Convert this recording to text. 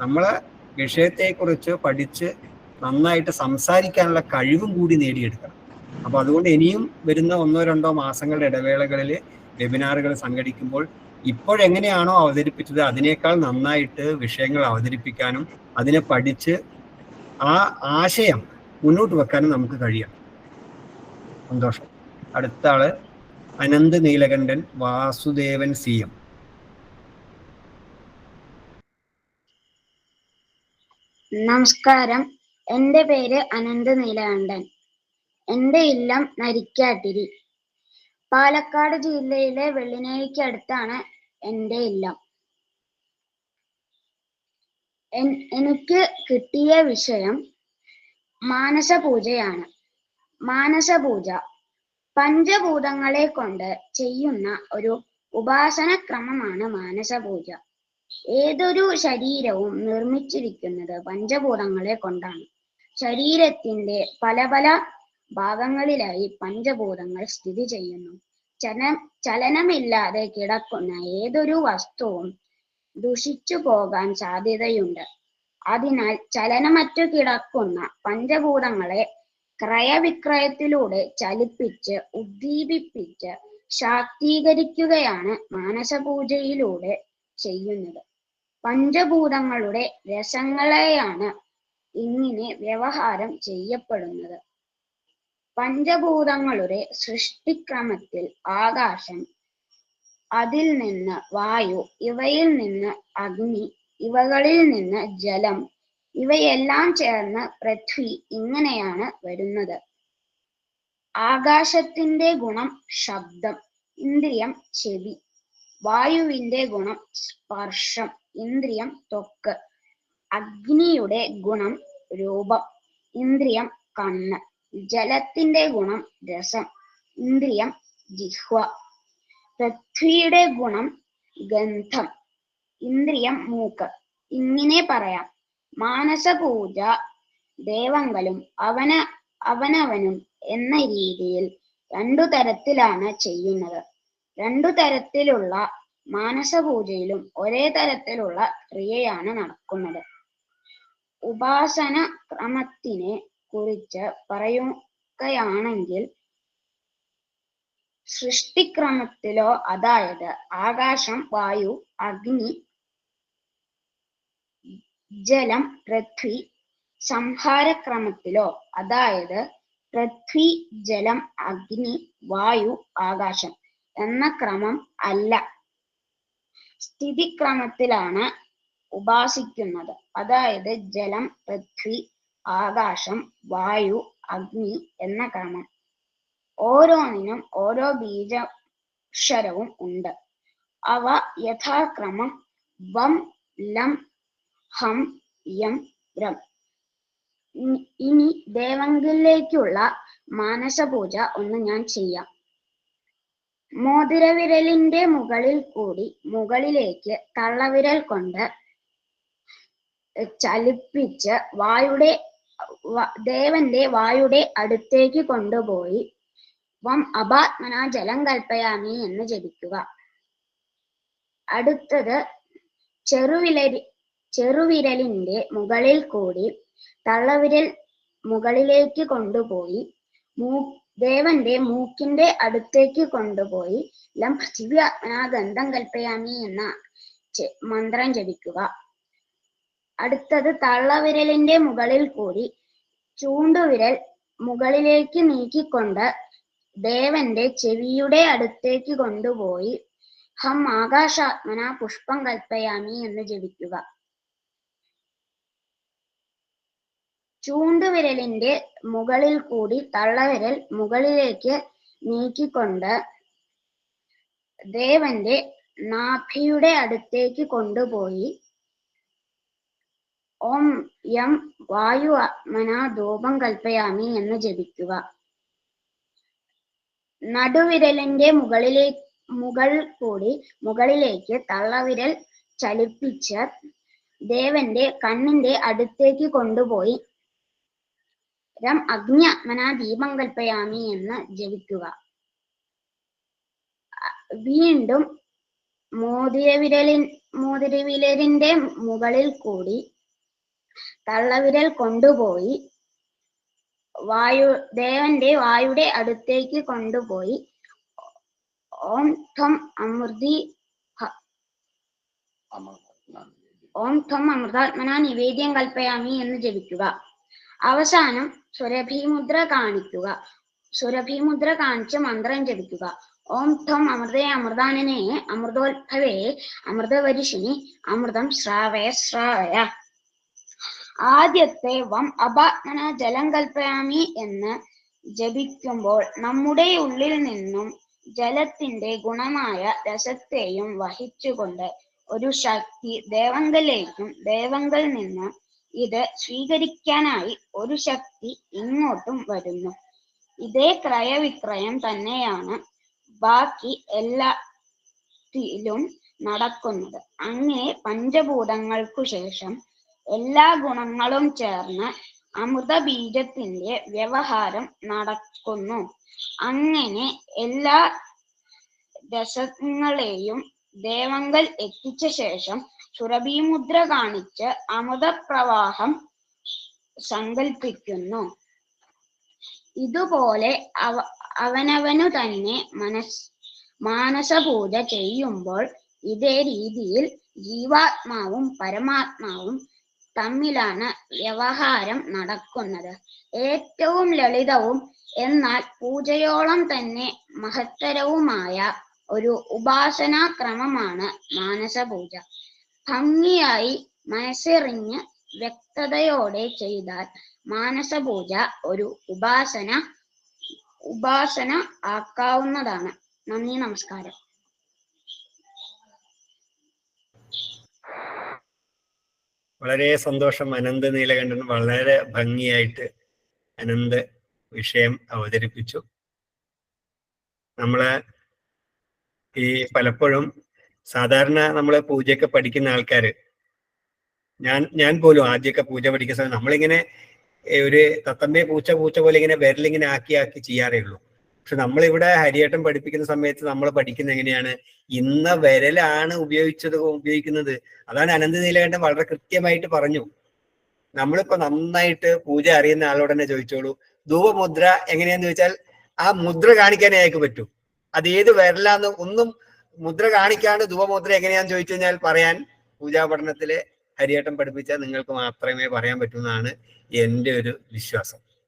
നമ്മളെ വിഷയത്തെക്കുറിച്ച് പഠിച്ച് നന്നായിട്ട് സംസാരിക്കാനുള്ള കഴിവും കൂടി നേടിയെടുക്കണം. അപ്പോൾ അതുകൊണ്ട് ഇനിയും വരുന്ന ഒന്നോ രണ്ടോ മാസങ്ങളുടെ ഇടവേളകളിൽ വെബിനാറുകൾ സംഘടിക്കുമ്പോൾ ഇപ്പോഴെങ്ങനെയാണോ അവതരിപ്പിച്ചത് അതിനേക്കാൾ നന്നായിട്ട് വിഷയങ്ങൾ അവതരിപ്പിക്കാനും അതിനെ പഠിച്ച് ആ ആശയം മുന്നോട്ട് വെക്കാനും നമുക്ക് കഴിയണം. സന്തോഷം. അടുത്ത ആൾ അനന്ത് നീലകണ്ഠൻ വാസുദേവൻ സി എം. നമസ്കാരം. എന്റെ പേര് അനന്ത് നീലകണ്ഠൻ. എന്റെ ഇല്ലം നരിക്കാട്ടിരി പാലക്കാട് ജില്ലയിലെ വെള്ളിനേഴിക്കടുത്താണ് എന്റെ ഇല്ലം. എനിക്ക് കിട്ടിയ വിഷയം മാനസപൂജയാണ്. മാനസപൂജ പഞ്ചഭൂതങ്ങളെ കൊണ്ട് ചെയ്യുന്ന ഒരു ഉപാസന ക്രമമാണ് മാനസപൂജ. ഏതൊരു ശരീരവും നിർമ്മിച്ചിരിക്കുന്നത് പഞ്ചഭൂതങ്ങളെ കൊണ്ടാണ്. ശരീരത്തിന്റെ പല പല ഭാഗങ്ങളിലായി പഞ്ചഭൂതങ്ങൾ സ്ഥിതി ചെയ്യുന്നു. ചലന ചലനമില്ലാതെ കിടക്കുന്ന ഏതൊരു വസ്തുവും ദുഷിച്ചു പോകാൻ സാധ്യതയുണ്ട്. അതിനാൽ ചലനമറ്റു കിടക്കുന്ന പഞ്ചഭൂതങ്ങളെ ക്രയവിക്രയത്തിലൂടെ ചലിപ്പിച്ച് ഉദ്ദീപിപ്പിച്ച് ശാക്തീകരിക്കുകയാണ് മാനസപൂജയിലൂടെ ചെയ്യുന്നത്. പഞ്ചഭൂതങ്ങളുടെ രസങ്ങളെയാണ് ഇങ്ങനെ വ്യവഹാരം ചെയ്യപ്പെടുന്നത്. പഞ്ചഭൂതങ്ങളുടെ സൃഷ്ടിക്രമത്തിൽ ആകാശം അതിൽ നിന്ന് വായു ഇവയിൽ നിന്ന് അഗ്നി ഇവകളിൽ നിന്ന് ജലം ഇവയെല്ലാം ചേർന്ന് പൃഥ്വി ഇങ്ങനെയാണ് വരുന്നത്. ആകാശത്തിന്റെ ഗുണം ശബ്ദം ഇന്ദ്രിയം ചെവി വായുവിന്റെ ഗുണം സ്പർശം ഇന്ദ്രിയം ത്വക്ക് അഗ്നിയുടെ ഗുണം രൂപം ഇന്ദ്രിയം കണ്ണ് ജലത്തിന്റെ ഗുണം രസം ഇന്ദ്രിയം ജിഹ്വ പൃഥ്വിയുടെ ഗുണം ഗന്ധം ഇന്ദ്രിയം മൂക്ക്. ഇങ്ങനെ പറയാം. മാനസപൂജ ദേവങ്ങളും അവന അവനവനും എന്ന രീതിയിൽ രണ്ടു തരത്തിലാണ് ചെയ്യുന്നത്. രണ്ടു തരത്തിലുള്ള മാനസപൂജയിലും ഒരേ തരത്തിലുള്ള ക്രിയയാണ് നടക്കുന്നത്. ഉപാസന ക്രമത്തിനെ കുറിച്ച് പറയുകയാണെങ്കിൽ സൃഷ്ടിക്രമത്തിലോ അതായത് ആകാശം വായു അഗ്നി ജലം പൃഥ്വി സംഹാരക്രമത്തിലോ അതായത് പൃഥ്വി ജലം അഗ്നി വായു ആകാശം എന്ന ക്രമം അല്ല. സ്ഥിതിക്രമത്തിലാണ് ഉപാസിക്കുന്നത്. അതായത് ജലം പൃഥ്വി ആകാശം വായു അഗ്നി എന്ന ക്രമം. ഓരോന്നിനും ഓരോ ബീജക്ഷരവും ഉണ്ട്. അവ യഥാക്രമം വം ലം ഹം യം രം. ഇനി- ദേവങ്കിലേക്കുള്ള മാനസപൂജ ഒന്ന് ഞാൻ ചെയ്യാം. മോതിരവിരലിന്റെ മുകളിൽ കൂടി മുകളിലേക്ക് തള്ളവിരൽ കൊണ്ട് ചലിപ്പിച്ച് വായുടെ ദേവന്റെ വായുടെ അടുത്തേക്ക് കൊണ്ടുപോയി. വം അപാത്മന ജലം കൽപ്പയാമി എന്ന് ജപിക്കുക. അടുത്തത് ചെറുവിലരി ചെറുവിരലിന്റെ മുകളിൽ കൂടി തള്ളവിരൽ മുകളിലേക്ക് കൊണ്ടുപോയി. മൂ ദേവന്റെ മൂക്കിന്റെ അടുത്തേക്ക് കൊണ്ടുപോയി. ലം പൃഥിവി ആത്മനാ ഗന്ധം കൽപ്പയാമി എന്ന മന്ത്രം ജപിക്കുക. അടുത്തത് തള്ളവിരലിന്റെ മുകളിൽ കൂടി ചൂണ്ടുവിരൽ മുകളിലേക്ക് നീക്കിക്കൊണ്ട് ദേവന്റെ ചെവിയുടെ അടുത്തേക്ക് കൊണ്ടുപോയി. ഹം ആകാശാത്മന പുഷ്പം കൽപ്പയാമി എന്ന് ജപിക്കുക. ചൂണ്ടുവിരലിന്റെ മുകളിൽ കൂടി തള്ളവിരൽ മുകളിലേക്ക് നീക്കിക്കൊണ്ട് ദേവന്റെ നാഭിയുടെ അടുത്തേക്ക് കൊണ്ടുപോയി. ഓം യം വായു ആത്മന ധൂപം കൽപ്പയാമി എന്ന് ജപിക്കുക. നടുവിരലിന്റെ മുകളിലെ മുകൾ കൂടി മുകളിലേക്ക് തള്ളവിരൽ ചലിപ്പിച്ച് ദേവന്റെ കണ്ണിന്റെ അടുത്തേക്ക് കൊണ്ടുപോയി. രം മനാ ദീപം കൽപ്പയാമി എന്ന് ജപിക്കുക. വീണ്ടും മോതിരവിരലിൻ മോതിരവിരലിന്റെ മുകളിൽ കൂടി തള്ളവിരൽ കൊണ്ടുപോയി വായു ദേവന്റെ വായുടെ അടുത്തേക്ക് കൊണ്ടുപോയി ഓം ത്വം അമൃതി ഓം ത്വം അമൃതാത്മന നിവേദ്യം കൽപ്പയാമി എന്ന് ജപിക്കുക. അവസാനം സുരഭിമുദ്ര കാണിക്കുക. സുരഭിമുദ്ര കാണിച്ച് മന്ത്രം ജപിക്കുക. ഓം ഠം അമൃതേ അമൃതാനനെ അമൃതോത്ഭവേ അമൃതവരിഷിണി അമൃതം ശ്രാവയ ശ്രാവയ. ആദ്യത്തെ വം അപാത്മന ജലം കൽപ്പയാമി എന്ന് ജപിക്കുമ്പോൾ നമ്മുടെ ഉള്ളിൽ നിന്നും ജലത്തിന്റെ ഗുണമായ രസത്തെയും വഹിച്ചുകൊണ്ട് ഒരു ശക്തി ദേവങ്കലേക്കും ദേവങ്കൽ നിന്ന് ഇത് സ്വീകരിക്കാനായി ഒരു ശക്തി ഇങ്ങോട്ടും വരുന്നു. ഇതേ ക്രയവിക്രയം തന്നെയാണ് ബാക്കി എല്ലാത്തിലും നടക്കുന്നത്. അങ്ങനെ പഞ്ചഭൂതങ്ങൾക്കു ശേഷം എല്ലാ ഗുണങ്ങളും ചേർന്ന് അമൃത ബീജത്തിന്റെ വ്യവഹാരം നടക്കുന്നു. അങ്ങനെ എല്ലാ രസങ്ങളെയും ദേവങ്ങൾ എത്തിച്ച ശേഷം സുരഭിമുദ്ര കാണിച്ച് അമൃതപ്രവാഹം സങ്കൽപ്പിക്കുന്നു. ഇതുപോലെ അവ അവനവനു തന്നെ മനസ് മാനസപൂജ ചെയ്യുമ്പോൾ ഇതേ രീതിയിൽ ജീവാത്മാവും പരമാത്മാവും തമ്മിലാണ് വ്യവഹാരം നടക്കുന്നത്. ഏറ്റവും ലളിതവും എന്നാൽ പൂജയോളം തന്നെ മഹത്തരവുമായ ഒരു ഉപാസനാ ക്രമമാണ് മാനസപൂജ. ഭംഗിയായി മനസ്സെറിഞ്ഞ് വ്യക്തതയോടെ ചെയ്താൽ മാനസപൂജ ഒരു ഉപാസന ഉപാസന ആക്കാവുന്നതാണ്. നന്ദി നമസ്കാരം. വളരെ സന്തോഷം. അനന്ത് നീലകണ്ഠൻ വളരെ ഭംഗിയായിട്ട് അനന്ത് വിഷയം അവതരിപ്പിച്ചു. നമ്മൾ ഈ പലപ്പോഴും സാധാരണ നമ്മൾ പൂജയൊക്കെ പഠിക്കുന്ന ആൾക്കാര്. ഞാൻ ഞാൻ പോലും ആദ്യമൊക്കെ പൂജ പഠിക്കുന്ന സമയം നമ്മളിങ്ങനെ ഒരു തത്തമ്മയെ പൂച്ച പൂച്ച പോലെ ഇങ്ങനെ വിരലിങ്ങനെ ആക്കി ആക്കി ചെയ്യാറേ ഉള്ളൂ. പക്ഷെ നമ്മളിവിടെ ഹരിയേട്ടൻ പഠിപ്പിക്കുന്ന സമയത്ത് നമ്മൾ പഠിക്കുന്നത് എങ്ങനെയാണ്? ഇന്ന വിരലാണ് ഉപയോഗിച്ചത് ഉപയോഗിക്കുന്നത്. അതാണ് അനന്ത നീലകണ്ഠൻ വളരെ കൃത്യമായിട്ട് പറഞ്ഞു. നമ്മളിപ്പോ നന്നായിട്ട് പൂജ അറിയുന്ന ആളോട് തന്നെ ചോദിച്ചോളൂ. ധൂപമുദ്ര എങ്ങനെയാന്ന് ചോദിച്ചാൽ ആ മുദ്ര കാണിക്കാനേ അയാൾക്ക് പറ്റൂ. അത് ഏത് വിരലാന്ന് ഒന്നും മുദ്ര കാണിക്കാണ്ട് ധൂപമുദ്ര എങ്ങനെയാന്ന് ചോദിച്ചു കഴിഞ്ഞാൽ പറയാൻ പൂജാ പഠനത്തിലെ ഹരിയേട്ടം പഠിപ്പിച്ചാൽ നിങ്ങൾക്ക് മാത്രമേ പറയാൻ പറ്റൂ എന്നാണ് എന്റെ ഒരു വിശ്വാസം.